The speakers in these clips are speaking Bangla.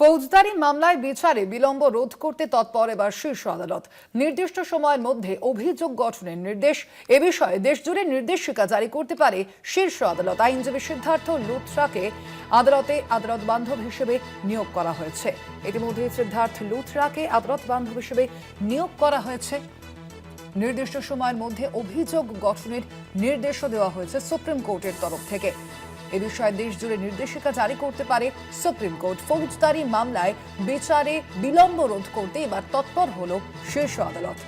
ফৌজদারি মামলায় বিচারে বিলম্ব রোধ করতে তৎপর এবার শীর্ষ আদালত। নির্দিষ্ট সময়ের মধ্যে অভিযোগ গঠনের নির্দেশ। এ বিষয়ে দেশজুড়ে নির্দেশিকা জারি করতে পারে শীর্ষ আদালত। আইনজীবী সিদ্ধার্থ লুথরাকে আদালতে আদালত বান্ধব হিসেবে নিয়োগ করা হয়েছে। ইতিমধ্যে সিদ্ধার্থ লুথরাকে আদালত বান্ধব হিসেবে নিয়োগ করা হয়েছে। নির্দিষ্ট সময়ের মধ্যে অভিযোগ গঠনের নির্দেশও দেওয়া হয়েছে সুপ্রিম কোর্টের তরফ থেকে। এ বিষয়ে দেশ জুড়ে নির্দেশিকা জারি করতে পারে সুপ্রিম কোর্ট। ফৌজদারি মামলায় বিচারে বিলম্ব রোধ করতে এবার তৎপর হল শীর্ষ আদালত।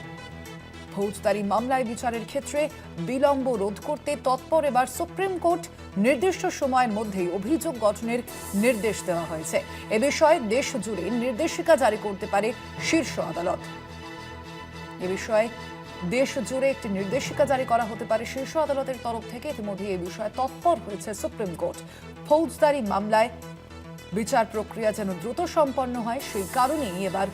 ফৌজদারি মামলায় বিচারের ক্ষেত্রে বিলম্ব রোধ করতে তৎপর এবার সুপ্রিম কোর্ট। নির্দিষ্ট সময়ের মধ্যেই অভিযোগ গঠনের নির্দেশ দেওয়া হয়েছে। এ বিষয়ে দেশ জুড়ে নির্দেশিকা জারি করতে পারে শীর্ষ আদালত। এ বিষয়ে দেশ জুড়ে একটি নির্দেশিকা জারি করা হতে পারে শীর্ষ আদালতের তরফ থেকে। ইতিমধ্যে এ বিষয়ে তৎপর হয়েছে সুপ্রিম কোর্ট। ফৌজদারি মামলায় বিচার প্রক্রিয়া যেন দ্রুত সম্পন্ন হয়, সেই কারণেই এবার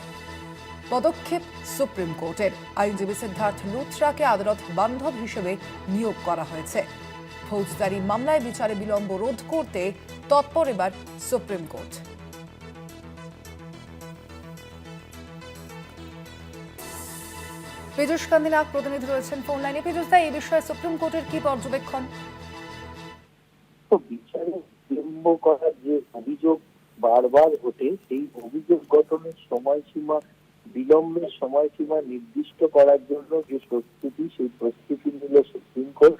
পদক্ষেপ সুপ্রিম কোর্টের। আইনজীবী সিদ্ধার্থ লুথরাকে আদালত বান্ধব হিসেবে নিয়োগ করা হয়েছে। ফৌজদারি মামলায় বিচারে বিলম্ব রোধ করতে তৎপর এবার সুপ্রিম কোর্ট। পীযুষ কান্দিনাক প্রতিনিধি রয়েছেন ফোন লাইনে। পীযুষ দা, এই বিষয়ে সুপ্রিম কোর্টের কি পর্যবেক্ষণ? বিলম্ব করার যে অভিযোগ বারবার সেই অভিযোগ গঠনের সময়সীমা, বিলম্বের সময়সীমা নির্দিষ্ট করার জন্য যে প্রস্তুতি, সেই প্রস্তুতি নিল সুপ্রিম কোর্ট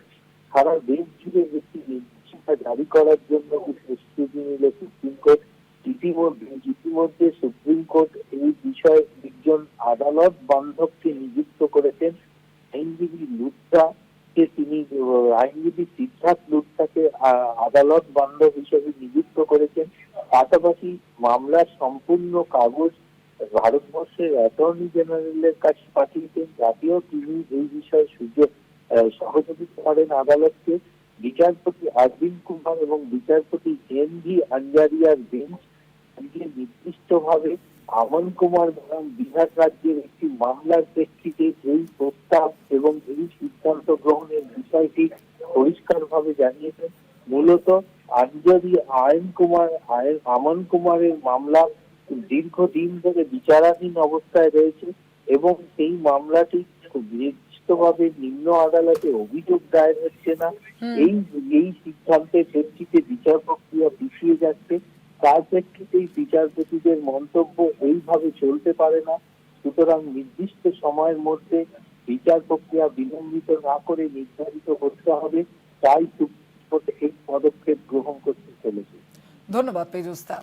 সারা দেশ জুড়ে একটি নির্দেশিকা জারি করার জন্য প্রস্তুতি নিল সুপ্রিম কোর্ট ইতিমধ্যে ইতিমধ্যে সুপ্রিম কোর্ট আদালত বান্ধবকে নিযুক্ত করেছেন। আইনজীবী লুট্রা কে তিনি আইনজীবী সিদ্ধার্থ লুট্রাকে আহ, আদালত বান্ধব হিসেবে নিযুক্ত করেছেন। পাশাপাশি মামলার সম্পূর্ণ কাগজ ভারতবর্ষের অ্যাটর্নি জেনারেলের কাছে পাঠিয়েছেন। যাতেও তিনি এই বিষয়ে সুযোগ সহযোগিতা করেন আদালতকে। বিচারপতি অরবিন্দ কুমার এবং বিচারপতি এন ভি আঞ্জারিয়ার বেঞ্চ নির্দিষ্টভাবে আমন কুমার বনাম বিহার রাজ্যের একটি মামলার প্রেক্ষিতে এই প্রস্তাব এবং এই সিদ্ধান্ত গ্রহণের বিষয়টি পরিষ্কারভাবে জানিয়েছেন। মূলত আঞ্জলি আয়ন কুমার আয়ন আমন কুমারের মামলা দীর্ঘদিন ধরে বিচারাধীন অবস্থায় রয়েছে এবং সেই মামলাটি নির্দিষ্টভাবে নিম্ন আদালতে অভিযোগ দায়ের হচ্ছে না। এই এই সিদ্ধান্তের প্রেক্ষিতে বিচার প্রক্রিয়া পিছিয়ে যাচ্ছে। তার প্রেক্ষিতেই বিচারপতিদের মন্তব্য এইভাবে চলতে পারে না। সুতরাং নির্দিষ্ট সময়ের মধ্যে বিচার প্রক্রিয়া বিলম্বিত না করে নির্ধারিত করতে হবে। তাই সুপ্রিম কোর্ট এই পদক্ষেপ গ্রহণ করতে চলেছে। ধন্যবাদ দা